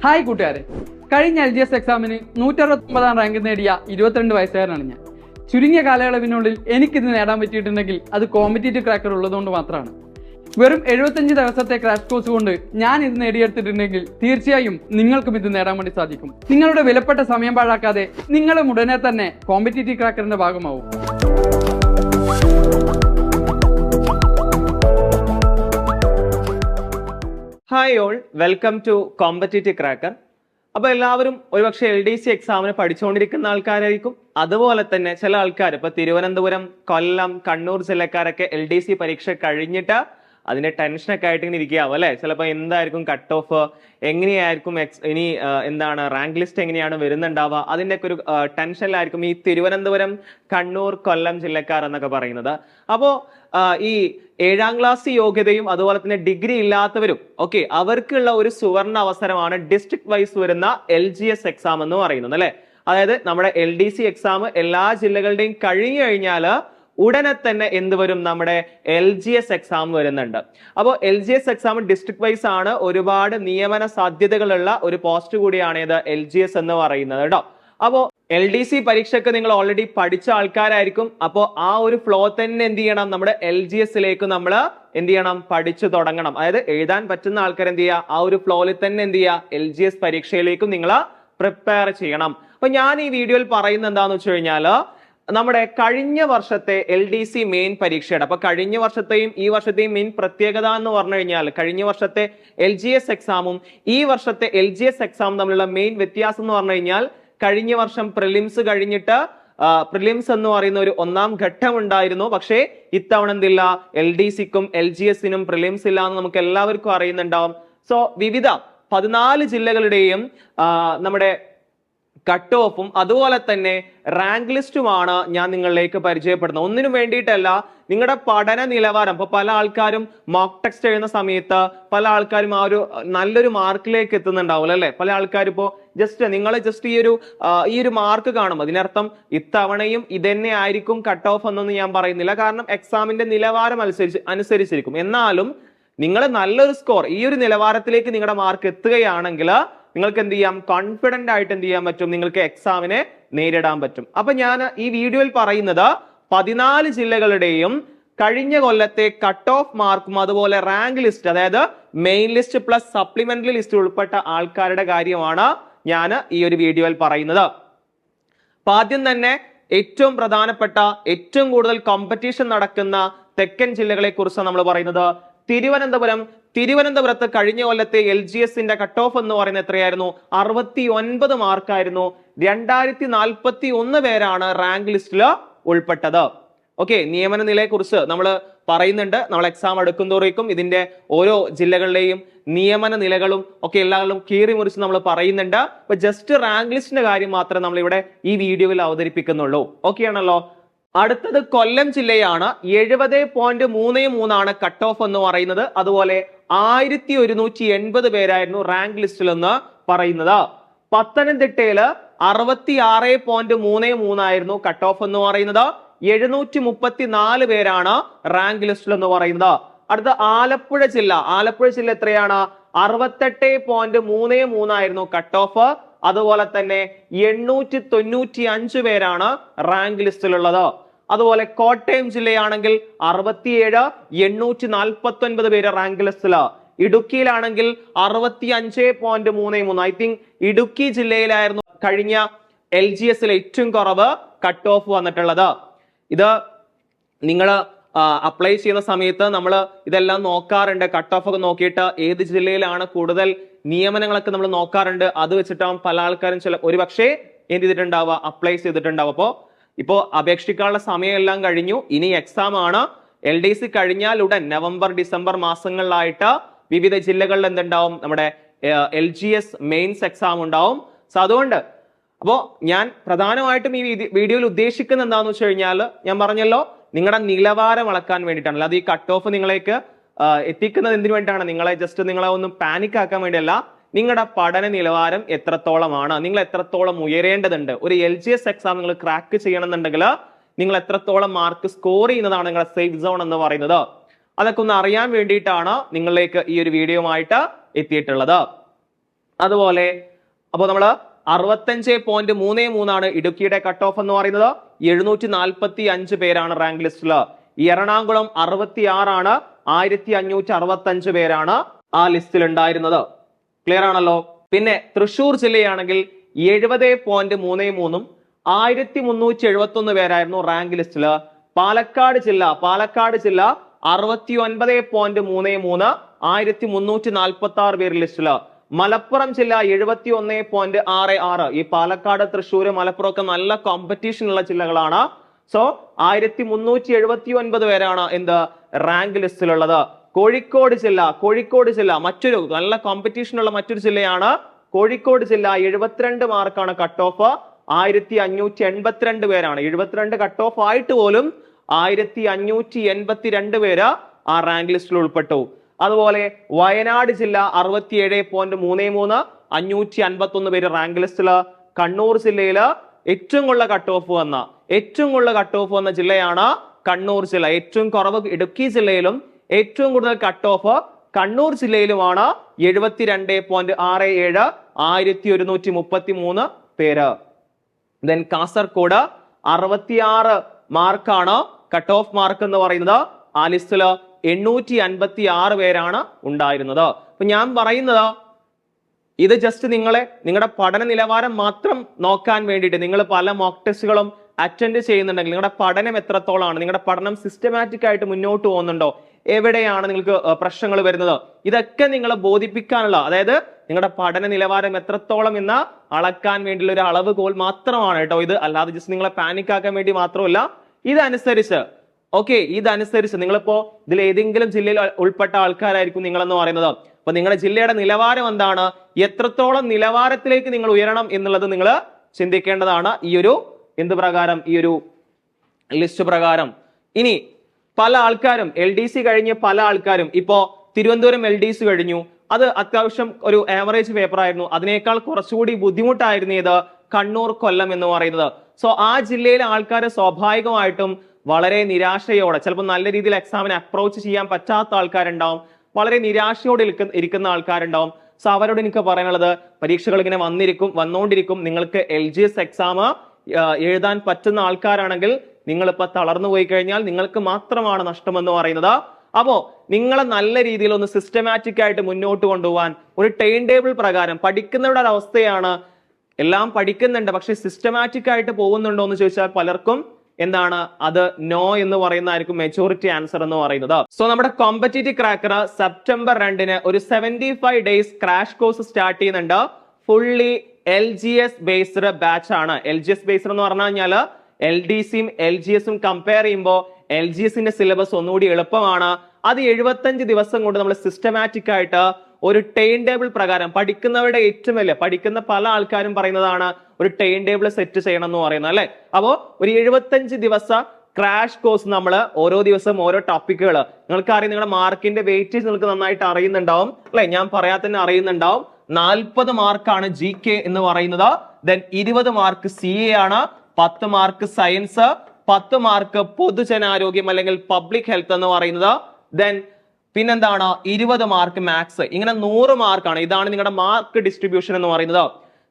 Hi കൂട്ടുകാരെ. കഴിഞ്ഞ L G S എക്സാമിന് നൂറ്ററുപത്തൊമ്പതാം റാങ്ക് നേടിയ ഇരുപത്തിരണ്ട് വയസ്സുകാരനാണ് ഞാൻ. ചുരുങ്ങിയ കാലയളവിനുള്ളിൽ എനിക്കിത് നേടാൻ പറ്റിയിട്ടുണ്ടെങ്കിൽ അത് കോമ്പറ്റേറ്റീവ് ക്രാക്കർ ഉള്ളതുകൊണ്ട് മാത്രമാണ്. വെറും എഴുപത്തഞ്ച് ദിവസത്തെ ക്രാഷ് കോഴ്സ് കൊണ്ട് ഞാൻ ഇത് നേടിയെടുത്തിട്ടുണ്ടെങ്കിൽ തീർച്ചയായും നിങ്ങൾക്കും ഇത് നേടാൻ വേണ്ടി സാധിക്കും. നിങ്ങളുടെ വിലപ്പെട്ട സമയം പാഴാക്കാതെ നിങ്ങളും ഉടനെ തന്നെ കോമ്പറ്റേറ്റീവ് ക്രാക്കറിന്റെ ഭാഗമാവും. Hi all welcome to competitive cracker അപ്പോൾ എല്ലാവരും ഒരുപക്ഷെ എൽ ഡി സി എക്സാമിന് പഠിച്ചുകൊണ്ടിരിക്കുന്ന ആൾക്കാരായിരിക്കും. അതുപോലെ തന്നെ ചില ആൾക്കാർ ഇപ്പൊ തിരുവനന്തപുരം കൊല്ലം കണ്ണൂർ ജില്ലക്കാരൊക്കെ എൽ ഡി സി പരീക്ഷ കഴിഞ്ഞിട്ട് അതിന്റെ ടെൻഷനൊക്കെ ആയിട്ട് ഇങ്ങനെ ഇരിക്കാവും അല്ലെ? ചിലപ്പോൾ എന്തായിരിക്കും കട്ട് ഓഫ് എങ്ങനെയായിരിക്കും എക്സ് ഇനി എന്താണ് റാങ്ക് ലിസ്റ്റ് എങ്ങനെയാണ് വരുന്നുണ്ടാവുക? അതിന്റെ ഒക്കെ ഒരു ടെൻഷനിലായിരിക്കും ഈ തിരുവനന്തപുരം കണ്ണൂർ കൊല്ലം ജില്ലക്കാർ എന്നൊക്കെ പറയുന്നത്. അപ്പോ ഈ ഏഴാം ക്ലാസ് യോഗ്യതയും അതുപോലെ തന്നെ ഡിഗ്രി ഇല്ലാത്തവരും ഓക്കെ അവർക്കുള്ള ഒരു സുവർണ അവസരമാണ് ഡിസ്ട്രിക്ട് വൈസ് വരുന്ന എൽ ജി എസ് എക്സാം എന്ന് പറയുന്നത് അല്ലെ? അതായത് നമ്മുടെ എൽ ഡി സി എക്സാം എല്ലാ ജില്ലകളുടെയും കഴിഞ്ഞു കഴിഞ്ഞാൽ ഉടനെ തന്നെ എന്ത് വരും? നമ്മുടെ എൽ ജി എസ് എക്സാം വരുന്നുണ്ട്. അപ്പോൾ L G S exam district wise ആണ് ഒരുപാട് നിയമന സാധ്യതകളുള്ള ഒരു പോസ്റ്റ് കൂടിയാണ് ഇത് എൽ ജി എസ് എന്ന് പറയുന്നത് കേട്ടോ അപ്പോൾ എൽ ഡി സി പരീക്ഷയ്ക്ക് നിങ്ങൾ ഓൾറെഡി പഠിച്ച ആൾക്കാരായിരിക്കും. അപ്പോൾ ആ ഒരു ഫ്ലോ തന്നെ എന്ത് ചെയ്യണം? നമ്മുടെ എൽ ജി എസിലേക്ക് നമ്മൾ എന്ത് ചെയ്യണം? പഠിച്ചു തുടങ്ങണം. അതായത് എഴുതാൻ പറ്റുന്ന ആൾക്കാർ എന്ത് ചെയ്യുക? ആ ഒരു ഫ്ലോയിൽ തന്നെ എന്ത് ചെയ്യുക? എൽ ജി എസ് പരീക്ഷയിലേക്കും നിങ്ങൾ പ്രിപ്പയർ ചെയ്യണം. അപ്പൊ ഞാൻ ഈ വീഡിയോയിൽ പറയുന്നത് എന്താണെന്ന് വെച്ച് കഴിഞ്ഞാൽ നമ്മുടെ കഴിഞ്ഞ വർഷത്തെ എൽ ഡി സി മെയിൻ പരീക്ഷയുടെ അപ്പൊ കഴിഞ്ഞ വർഷത്തെയും ഈ വർഷത്തെയും മെയിൻ പ്രത്യേകത എന്ന് പറഞ്ഞു കഴിഞ്ഞാൽ കഴിഞ്ഞ വർഷത്തെ എൽ ജി എസ് എക്സാമും ഈ വർഷത്തെ എൽ ജി എസ് എക്സാമും തമ്മിലുള്ള മെയിൻ വ്യത്യാസം എന്ന് പറഞ്ഞു കഴിഞ്ഞാൽ കഴിഞ്ഞ വർഷം പ്രിലിംസ് കഴിഞ്ഞിട്ട് പ്രിലിംസ് എന്ന് പറയുന്ന ഒരു ഒന്നാം ഘട്ടം ഉണ്ടായിരുന്നു പക്ഷേ ഇത്തവണ എന്തില്ല? എൽ ഡി സിക്കും എൽ ജി എസിനും പ്രിലിംസ് ഇല്ല എന്ന് നമുക്ക് എല്ലാവർക്കും അറിയുന്നുണ്ടാവും. സോ വിവിധ പതിനാല് ജില്ലകളുടെയും നമ്മുടെ കട്ട് ഓഫും അതുപോലെ തന്നെ റാങ്ക് ലിസ്റ്റുമാണ് ഞാൻ നിങ്ങളിലേക്ക് പരിചയപ്പെടുന്നത്. ഒന്നിനും വേണ്ടിയിട്ടല്ല നിങ്ങളുടെ പഠന നിലവാരം. ഇപ്പൊ പല ആൾക്കാരും മോക്ക് ടെക്സ്റ്റ് എഴുതുന്ന സമയത്ത് പല ആൾക്കാരും ആ ഒരു നല്ലൊരു മാർക്കിലേക്ക് എത്തുന്നുണ്ടാവില്ല അല്ലെ? പല ആൾക്കാരും ജസ്റ്റ് നിങ്ങൾ ജസ്റ്റ് ഈ ഒരു ഈ ഒരു മാർക്ക് കാണും. അതിനർത്ഥം ഇത്തവണയും ഇതന്നെ ആയിരിക്കും കട്ട് ഓഫ് എന്നൊന്നും ഞാൻ പറയുന്നില്ല. കാരണം എക്സാമിന്റെ നിലവാരം അനുസരിച്ച് അനുസരിച്ചിരിക്കും. എന്നാലും നിങ്ങൾ നല്ലൊരു സ്കോർ ഈ ഒരു നിലവാരത്തിലേക്ക് നിങ്ങളുടെ മാർക്ക് എത്തുകയാണെങ്കിൽ നിങ്ങൾക്ക് എന്ത് ചെയ്യാം? കോൺഫിഡന്റ് ആയിട്ട് എന്ത് ചെയ്യാൻ പറ്റും? നിങ്ങൾക്ക് എക്സാമിനെ നേരിടാൻ പറ്റും. അപ്പൊ ഞാൻ ഈ വീഡിയോയിൽ പറയുന്നത് പതിനാല് ജില്ലകളുടെയും കഴിഞ്ഞ കൊല്ലത്തെ കട്ട് ഓഫ് മാർക്കും അതുപോലെ റാങ്ക് ലിസ്റ്റ് അതായത് main list plus supplementary list ഉൾപ്പെട്ട ആൾക്കാരുടെ കാര്യമാണ് ഞാൻ ഈ ഒരു വീഡിയോയിൽ പറയുന്നത്. അപ്പൊ ആദ്യം തന്നെ ഏറ്റവും പ്രധാനപ്പെട്ട ഏറ്റവും കൂടുതൽ കോമ്പറ്റീഷൻ നടക്കുന്ന തെക്കൻ ജില്ലകളെ കുറിച്ച് നമ്മൾ പറയുന്നത്. തിരുവനന്തപുരം തിരുവനന്തപുരത്ത് കഴിഞ്ഞ കൊല്ലത്തെ എൽ ജി എസിന്റെ കട്ട് ഓഫ് എന്ന് പറയുന്നത് എത്രയായിരുന്നു? അറുപത്തി ഒൻപത് മാർക്കായിരുന്നു. രണ്ടായിരത്തി നാൽപ്പത്തി ഒന്ന് പേരാണ് റാങ്ക് ലിസ്റ്റിൽ ഉൾപ്പെട്ടത്. ഓക്കെ നിയമന നിലയെ കുറിച്ച് നമ്മൾ പറയുന്നുണ്ട്. നമ്മൾ എക്സാം എടുക്കുന്നതോറേക്കും ഇതിന്റെ ഓരോ ജില്ലകളിലെയും നിയമന നിലകളും ഒക്കെ എല്ലാവരും കീറി മുറിച്ച് നമ്മൾ പറയുന്നുണ്ട്. അപ്പൊ ജസ്റ്റ് റാങ്ക് ലിസ്റ്റിന്റെ കാര്യം മാത്രമേ നമ്മൾ ഇവിടെ ഈ വീഡിയോയിൽ അവതരിപ്പിക്കുന്നുള്ളൂ. ഓക്കെ ആണല്ലോ? അടുത്തത് കൊല്ലം ജില്ലയാണ്. എഴുപത് പോയിന്റ് മൂന്ന് മൂന്നാണ് കട്ട് ഓഫ് എന്ന് പറയുന്നത്. അതുപോലെ ആയിരത്തി ഒരുന്നൂറ്റി എൺപത് പേരായിരുന്നു റാങ്ക് ലിസ്റ്റിൽ എന്ന് പറയുന്നത്. പത്തനംതിട്ടയിൽ അറുപത്തി ആറ് പോയിന്റ് മൂന്ന് മൂന്നായിരുന്നു കട്ട് ഓഫ് എന്ന് പറയുന്നത്. എഴുന്നൂറ്റി മുപ്പത്തി നാല് പേരാണ് റാങ്ക് ലിസ്റ്റിൽ എന്ന് പറയുന്നത്. അടുത്ത ആലപ്പുഴ ജില്ല. ആലപ്പുഴ ജില്ല എത്രയാണ്? അറുപത്തെട്ട് പോയിന്റ് മൂന്ന് മൂന്നായിരുന്നു കട്ട് ഓഫ് അതുപോലെ തന്നെ എണ്ണൂറ്റി തൊണ്ണൂറ്റി അഞ്ച് പേരാണ് റാങ്ക് ലിസ്റ്റിലുള്ളത്. അതുപോലെ കോട്ടയം ജില്ലയാണെങ്കിൽ അറുപത്തിയേഴ് എണ്ണൂറ്റി നാൽപ്പത്തി ഒൻപത് പേര് റാങ്ക് ലിസ്റ്റിൽ. ഇടുക്കിയിലാണെങ്കിൽ അറുപത്തി അഞ്ച് പോയിന്റ് മൂന്ന് മൂന്ന്. ഐ തിങ്ക് ഇടുക്കി ജില്ലയിലായിരുന്നു കഴിഞ്ഞ എൽ ജി എസിൽ ഏറ്റവും കുറവ് കട്ട് ഓഫ് വന്നിട്ടുള്ളത്. ഇത് നിങ്ങൾ അപ്ലൈ ചെയ്യുന്ന സമയത്ത് നമ്മൾ ഇതെല്ലാം നോക്കാറുണ്ട്. കട്ട് ഓഫ് ഒക്കെ നോക്കിയിട്ട് ഏത് ജില്ലയിലാണ് കൂടുതൽ നിയമനങ്ങളൊക്കെ നമ്മൾ നോക്കാറുണ്ട്. അത് വെച്ചിട്ടാവും പല ആൾക്കാരും ചില ഒരു പക്ഷേ എന്ത് ചെയ്തിട്ടുണ്ടാവുക? അപ്ലൈ ചെയ്തിട്ടുണ്ടാവും അപ്പോൾ ഇപ്പോൾ അപേക്ഷിക്കാനുള്ള സമയമെല്ലാം കഴിഞ്ഞു. ഇനി എക്സാം ആണ്. എൽ ഡി സി കഴിഞ്ഞാൽ ഉടൻ നവംബർ ഡിസംബർ മാസങ്ങളിലായിട്ട് വിവിധ ജില്ലകളിൽ എന്തുണ്ടാവും? നമ്മുടെ L G S mains exam ഉണ്ടാവും. സോ അതുകൊണ്ട് അപ്പോ ഞാൻ പ്രധാനമായിട്ടും ഈ വീഡിയോയിൽ ഉദ്ദേശിക്കുന്നത് എന്താണെന്ന് വെച്ച് കഴിഞ്ഞാൽ ഞാൻ പറഞ്ഞല്ലോ നിങ്ങളുടെ നിലവാരം അളക്കാൻ വേണ്ടിയിട്ടാണ് അല്ലാതെ ഈ കട്ട് ഓഫ് നിങ്ങളേക്ക് എത്തിക്കുന്നത് എന്തിനു വേണ്ടിയിട്ടാണ്? നിങ്ങളെ ജസ്റ്റ് നിങ്ങളെ ഒന്ന് പാനിക് ആക്കാൻ വേണ്ടിയല്ല നിങ്ങളുടെ പഠന നിലവാരം എത്രത്തോളമാണ്? നിങ്ങൾ എത്രത്തോളം ഉയരേണ്ടതുണ്ട്? ഒരു എൽ ജി എസ് എക്സാം നിങ്ങൾ ക്രാക്ക് ചെയ്യണമെന്നുണ്ടെങ്കിൽ നിങ്ങൾ എത്രത്തോളം മാർക്ക് സ്കോർ ചെയ്യുന്നതാണ് നിങ്ങളുടെ സേഫ് സോൺ എന്ന് പറയുന്നത്. അതൊക്കെ ഒന്ന് അറിയാൻ വേണ്ടിയിട്ടാണ് നിങ്ങളിലേക്ക് ഈ ഒരു വീഡിയോ ആയിട്ട് എത്തിയിട്ടുള്ളത്. അതുപോലെ അപ്പോൾ നമ്മൾ അറുപത്തഞ്ച് പോയിന്റ് മൂന്ന് മൂന്നാണ് ഇടുക്കിയുടെ കട്ട് ഓഫ് എന്ന് പറയുന്നത്. എഴുന്നൂറ്റി നാൽപ്പത്തി അഞ്ച് പേരാണ് റാങ്ക് ലിസ്റ്റിൽ എറണാകുളം അറുപത്തി ആറാണ് ആയിരത്തി അഞ്ഞൂറ്റി അറുപത്തി അഞ്ച് പേരാണ് ആ ലിസ്റ്റിൽ ഉണ്ടായിരുന്നത്. ക്ലിയർ ആണല്ലോ? പിന്നെ തൃശൂർ ജില്ലയാണെങ്കിൽ എഴുപത് പോയിന്റ് മൂന്ന് മൂന്നും ആയിരത്തി മുന്നൂറ്റി എഴുപത്തി ഒന്ന് പേരായിരുന്നു റാങ്ക് ലിസ്റ്റിൽ പാലക്കാട് ജില്ല പാലക്കാട് ജില്ല അറുപത്തി ഒൻപത് പോയിന്റ് മൂന്ന് മൂന്ന് ആയിരത്തി മുന്നൂറ്റി നാൽപ്പത്തി ആറ് പേര് ലിസ്റ്റിൽ മലപ്പുറം ജില്ല എഴുപത്തി ഒന്ന് പോയിന്റ് ആറ് ആറ്. ഈ പാലക്കാട് തൃശ്ശൂർ മലപ്പുറം ഒക്കെ നല്ല കോമ്പറ്റീഷൻ ഉള്ള ജില്ലകളാണ്. സോ ആയിരത്തി മുന്നൂറ്റി എഴുപത്തി ഒൻപത് പേരാണ് എന്ത് റാങ്ക് ലിസ്റ്റിലുള്ളത് കോഴിക്കോട് ജില്ല കോഴിക്കോട് ജില്ല മറ്റൊരു നല്ല കോമ്പറ്റീഷൻ ഉള്ള മറ്റൊരു ജില്ലയാണ് കോഴിക്കോട് ജില്ല. എഴുപത്തിരണ്ട് മാർക്കാണ് കട്ട് ഓഫ് ആയിരത്തി അഞ്ഞൂറ്റി എൺപത്തിരണ്ട് പേരാണ്. എഴുപത്തിരണ്ട് കട്ട് ഓഫ് ആയിട്ട് പോലും ആയിരത്തി അഞ്ഞൂറ്റി എൺപത്തിരണ്ട് പേര് ആ റാങ്ക് ലിസ്റ്റിൽ ഉൾപ്പെട്ടു. അതുപോലെ വയനാട് ജില്ല അറുപത്തിയേഴ് പോയിന്റ് മൂന്ന് മൂന്ന് അഞ്ഞൂറ്റി അൻപത്തി ഒന്ന് പേര് റാങ്ക് ലിസ്റ്റിൽ കണ്ണൂർ ജില്ലയിൽ ഏറ്റവും കൂടുതൽ കട്ട് ഓഫ് വന്ന ഏറ്റവും കൂടുതൽ കട്ട് ഓഫ് വന്ന ജില്ലയാണ് കണ്ണൂർ ജില്ല. ഏറ്റവും കുറവ് ഇടുക്കി ജില്ലയിലും ഏറ്റവും കൂടുതൽ കട്ട് ഓഫ് കണ്ണൂർ ജില്ലയിലുമാണ് എഴുപത്തിരണ്ട് പോയിന്റ് ആറ് ഏഴ് ആയിരത്തി ഒരുന്നൂറ്റി മുപ്പത്തി മൂന്ന് പേര്. ദെൻ കാസർകോട് അറുപത്തിയാറ് മാർക്കാണ് കട്ട് ഓഫ് മാർക്ക് എന്ന് പറയുന്നത്. ആ ലിസ്റ്റിൽ എണ്ണൂറ്റി അൻപത്തി ആറ് പേരാണ് ഉണ്ടായിരുന്നത്. അപ്പൊ ഞാൻ പറയുന്നത് ഇത് ജസ്റ്റ് നിങ്ങളെ നിങ്ങളുടെ പഠന നിലവാരം മാത്രം നോക്കാൻ വേണ്ടിയിട്ട് നിങ്ങൾ പല മോക്ക് ടെസ്റ്റുകളും അറ്റൻഡ് ചെയ്യുന്നുണ്ടെങ്കിൽ നിങ്ങളുടെ പഠനം എത്രത്തോളമാണ് നിങ്ങളുടെ പഠനം സിസ്റ്റമാറ്റിക് ആയിട്ട് മുന്നോട്ട് പോകുന്നുണ്ടോ എവിടെയാണ് നിങ്ങൾക്ക് പ്രശ്നങ്ങൾ വരുന്നത് ഇതൊക്കെ നിങ്ങളെ ബോധിപ്പിക്കാനുള്ള അതായത് നിങ്ങളുടെ പഠന നിലവാരം എത്രത്തോളം എന്ന് അളക്കാൻ വേണ്ടിയുള്ള ഒരു അളവ് കോൽ മാത്രമാണ് കേട്ടോ ഇത്. അല്ലാതെ ജസ്റ്റ് നിങ്ങളെ പാനിക് ആക്കാൻ വേണ്ടി മാത്രമല്ല ഇതനുസരിച്ച് ഓക്കെ ഇതനുസരിച്ച് നിങ്ങളിപ്പോ ഇതിൽ ഏതെങ്കിലും ജില്ലയിൽ ഉൾപ്പെട്ട ആൾക്കാരായിരിക്കും നിങ്ങളെന്ന് പറയുന്നത്. അപ്പൊ നിങ്ങളുടെ ജില്ലയുടെ നിലവാരം എന്താണ്? എത്രത്തോളം നിലവാരത്തിലേക്ക് നിങ്ങൾ ഉയരണം എന്നുള്ളത് നിങ്ങൾ ചിന്തിക്കേണ്ടതാണ്. ഈ ഒരു എന്ത് പ്രകാരം? ഈ ഒരു ലിസ്റ്റ് പ്രകാരം. ഇനി പല ആൾക്കാരും എൽ ഡി സി കഴിഞ്ഞ് പല ആൾക്കാരും ഇപ്പോ തിരുവനന്തപുരം എൽ ഡി സി കഴിഞ്ഞു. അത് അത്യാവശ്യം ഒരു ആവറേജ് പേപ്പർ ആയിരുന്നു. അതിനേക്കാൾ കുറച്ചുകൂടി ബുദ്ധിമുട്ടായിരുന്നു ഇത് കണ്ണൂർ കൊല്ലം എന്ന് പറയുന്നത്. സോ ആ ജില്ലയിലെ ആൾക്കാരെ സ്വാഭാവികമായിട്ടും വളരെ നിരാശയോടെ ചിലപ്പോൾ നല്ല രീതിയിൽ എക്സാമിനെ അപ്രോച്ച് ചെയ്യാൻ പറ്റാത്ത ആൾക്കാരുണ്ടാവും. വളരെ നിരാശയോടെ ഇരിക്കുന്ന ആൾക്കാരുണ്ടാവും. സോ അവരോട് എനിക്ക് പറയാനുള്ളത് പരീക്ഷകൾ ഇങ്ങനെ വന്നിരിക്കും വന്നുകൊണ്ടിരിക്കും നിങ്ങൾക്ക് എൽ ജി എസ് എക്സാം എഴുതാൻ പറ്റുന്ന ആൾക്കാരാണെങ്കിൽ നിങ്ങൾ ഇപ്പൊ തളർന്നു പോയി കഴിഞ്ഞാൽ നിങ്ങൾക്ക് മാത്രമാണ് നഷ്ടമെന്ന് പറയുന്നത്. അപ്പോ നിങ്ങളെ നല്ല രീതിയിൽ ഒന്ന് സിസ്റ്റമാറ്റിക് ആയിട്ട് മുന്നോട്ട് കൊണ്ടുപോകാൻ ഒരു ടൈം ടേബിൾ പ്രകാരം പഠിക്കുന്നവരുടെ ഒരു അവസ്ഥയാണ് എല്ലാം പഠിക്കുന്നുണ്ട് പക്ഷെ സിസ്റ്റമാറ്റിക് ആയിട്ട് പോകുന്നുണ്ടോ എന്ന് ചോദിച്ചാൽ പലർക്കും എന്താണ്? അത് നോ എന്ന് പറയുന്നതായിരിക്കും മെച്ചൂറിറ്റി ആൻസർ എന്ന് പറയുന്നത്. സോ നമ്മുടെ കോമ്പറ്റേറ്റീവ് ക്രാക്കർ സെപ്റ്റംബർ രണ്ടിന് ഒരു seventy five days crash course start ചെയ്യുന്നുണ്ട്. Fully L G S based batch ആണ്. എൽ ജി എസ് ബേസ്ഡ് എന്ന് പറഞ്ഞു കഴിഞ്ഞാൽ എൽ ഡി സിയും എൽ ജി എസും കമ്പയർ ചെയ്യുമ്പോൾ എൽ ജി എസിന്റെ സിലബസ് ഒന്നുകൂടി എളുപ്പമാണ്. അത് എഴുപത്തഞ്ച് ദിവസം കൊണ്ട് നമ്മൾ സിസ്റ്റമാറ്റിക് ആയിട്ട് ഒരു ടൈം ടേബിൾ പ്രകാരം പഠിക്കുന്നവരുടെ ഏറ്റവും വലിയ പഠിക്കുന്ന പല ആൾക്കാരും പറയുന്നതാണ് ഒരു ടൈം ടേബിൾ സെറ്റ് ചെയ്യണം എന്ന് പറയുന്നത് അല്ലെ? അപ്പോ ഒരു എഴുപത്തഞ്ച് ദിവസ ക്രാഷ് കോഴ്സ് നമ്മൾ ഓരോ ദിവസം ഓരോ ടോപ്പിക്കുകൾ നിങ്ങൾക്ക് അറിയാം നിങ്ങളുടെ മാർക്കിന്റെ വെയിറ്റേജ് നിങ്ങൾക്ക് നന്നായിട്ട് അറിയുന്നുണ്ടാവും അല്ലെ? ഞാൻ പറയാത്തന്നെ അറിയുന്നുണ്ടാവും. നാൽപ്പത് മാർക്കാണ് ജി കെ എന്ന് പറയുന്നത്. ദെൻ ഇരുപത് മാർക്ക് സി എ ആണ് പത്ത് മാർക്ക് സയൻസ് പത്ത് മാർക്ക് പൊതുജനാരോഗ്യം അല്ലെങ്കിൽ പബ്ലിക് ഹെൽത്ത് എന്ന് പറയുന്നത്. ദെൻ പിന്നെന്താണ് ഇരുപത് മാർക്ക് മാത്സ് ഇങ്ങനെ നൂറ് മാർക്കാണ് ഇതാണ് നിങ്ങളുടെ മാർക്ക് ഡിസ്ട്രിബ്യൂഷൻ എന്ന് പറയുന്നത്.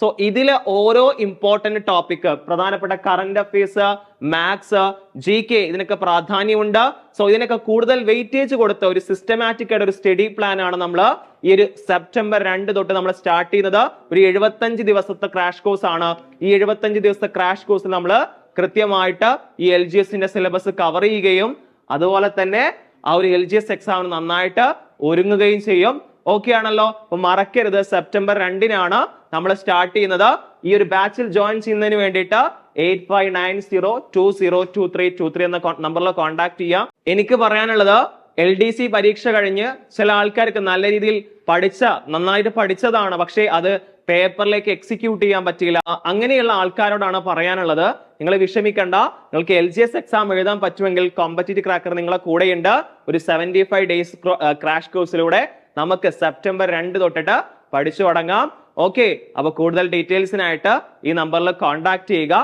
സോ ഇതിലെ ഓരോ ഇമ്പോർട്ടന്റ് ടോപ്പിക് പ്രധാനപ്പെട്ട current affairs maths G K ഇതിനൊക്കെ പ്രാധാന്യമുണ്ട്. സോ ഇതിനൊക്കെ കൂടുതൽ വെയിറ്റേജ് കൊടുത്ത ഒരു സിസ്റ്റമാറ്റിക് ആയിട്ട് ഒരു സ്റ്റഡി പ്ലാൻ ആണ് നമ്മൾ ഈ ഒരു സെപ്റ്റംബർ രണ്ട് തൊട്ട് നമ്മൾ സ്റ്റാർട്ട് ചെയ്യുന്നത്. ഒരു എഴുപത്തഞ്ച് ദിവസത്തെ ക്രാഷ് കോഴ്സ് ആണ്. ഈ എഴുപത്തഞ്ച് ദിവസത്തെ ക്രാഷ് കോഴ്സിൽ നമ്മൾ കൃത്യമായിട്ട് ഈ എൽ ജി എസിന്റെ സിലബസ് കവർ ചെയ്യുകയും അതുപോലെ തന്നെ ആ ഒരു എൽ ജി എസ് എക്സാമിന് നന്നായിട്ട് ഒരുങ്ങുകയും ചെയ്യും. ഓക്കെ ആണല്ലോ? അപ്പൊ മറക്കരുത്. സെപ്റ്റംബർ രണ്ടിനാണ് നമ്മൾ സ്റ്റാർട്ട് ചെയ്യുന്നത്. ഈ ഒരു ബാച്ചിൽ ജോയിൻ ചെയ്യുന്നതിന് വേണ്ടിയിട്ട് eight five nine zero two zero two three two three എന്ന നമ്പറിൽ കോൺടാക്ട് ചെയ്യാം. എനിക്ക് പറയാനുള്ളത് എൽ ഡി സി പരീക്ഷ കഴിഞ്ഞ് ചില ആൾക്കാർക്ക് നല്ല രീതിയിൽ പഠിച്ച നന്നായിട്ട് പഠിച്ചതാണ്. പക്ഷേ അത് പേപ്പറിലേക്ക് എക്സിക്യൂട്ട് ചെയ്യാൻ പറ്റില്ല അങ്ങനെയുള്ള ആൾക്കാരോടാണ് പറയാനുള്ളത്. നിങ്ങൾ വിഷമിക്കണ്ട. നിങ്ങൾക്ക് എൽ ജി എസ് എക്സാം എഴുതാൻ പറ്റുമെങ്കിൽ കോമ്പറ്റീറ്റീവ് ക്രാക്കർ നിങ്ങളെ കൂടെയുണ്ട്. ഒരു സെവന്റി ഫൈവ് ഡേയ്സ് ക്രാഷ് കോഴ്സിലൂടെ നമുക്ക് സെപ്റ്റംബർ രണ്ട് തൊട്ടിട്ട് പഠിച്ചു തുടങ്ങാം. ഓക്കെ അപ്പോൾ കൂടുതൽ ഡീറ്റെയിൽസിനായിട്ട് ഈ നമ്പറിൽ കോൺടാക്ട് ചെയ്യുക.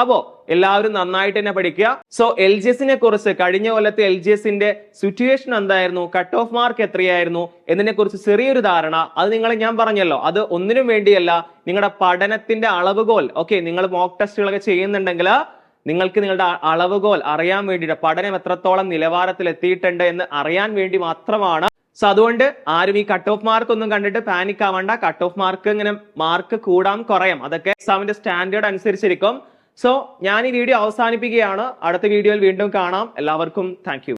അപ്പോ എല്ലാവരും നന്നായിട്ട് തന്നെ പഠിക്കുക. സോ എൽ ജി എസിനെ കുറിച്ച് കഴിഞ്ഞ കൊല്ലത്തെ എൽ ജി എസിന്റെ സിറ്റുവേഷൻ എന്തായിരുന്നു? കട്ട് ഓഫ് മാർക്ക് എത്രയായിരുന്നു? എന്നതിനെ കുറിച്ച് ചെറിയൊരു ധാരണ. അത് നിങ്ങളെ ഞാൻ പറഞ്ഞല്ലോ. അത് ഒന്നിനും വേണ്ടിയല്ല. നിങ്ങളുടെ പഠനത്തിന്റെ അളവുകോൽ. ഓക്കെ നിങ്ങൾ മോക്ക് ടെസ്റ്റുകളൊക്കെ ചെയ്യുന്നുണ്ടെങ്കിൽ നിങ്ങൾക്ക് നിങ്ങളുടെ അളവുകോൽ അറിയാൻ വേണ്ടിയിട്ട് പഠനം എത്രത്തോളം നിലവാരത്തിൽ എത്തിയിട്ടുണ്ട് എന്ന് അറിയാൻ വേണ്ടി മാത്രമാണ്. സോ അതുകൊണ്ട് ആരും ഈ കട്ട് ഓഫ് മാർക്ക് ഒന്നും കണ്ടിട്ട് പാനിക് ആവണ്ട. കട്ട് ഓഫ് മാർക്ക് ഇങ്ങനെ മാർക്ക് കൂടാം കുറയാം. അതൊക്കെ എക്സാമിന്റെ സ്റ്റാൻഡേർഡ് അനുസരിച്ചിരിക്കും. സോ ഞാൻ ഈ വീഡിയോ അവസാനിപ്പിക്കുകയാണ്. അടുത്ത വീഡിയോയിൽ വീണ്ടും കാണാം. എല്ലാവർക്കും താങ്ക്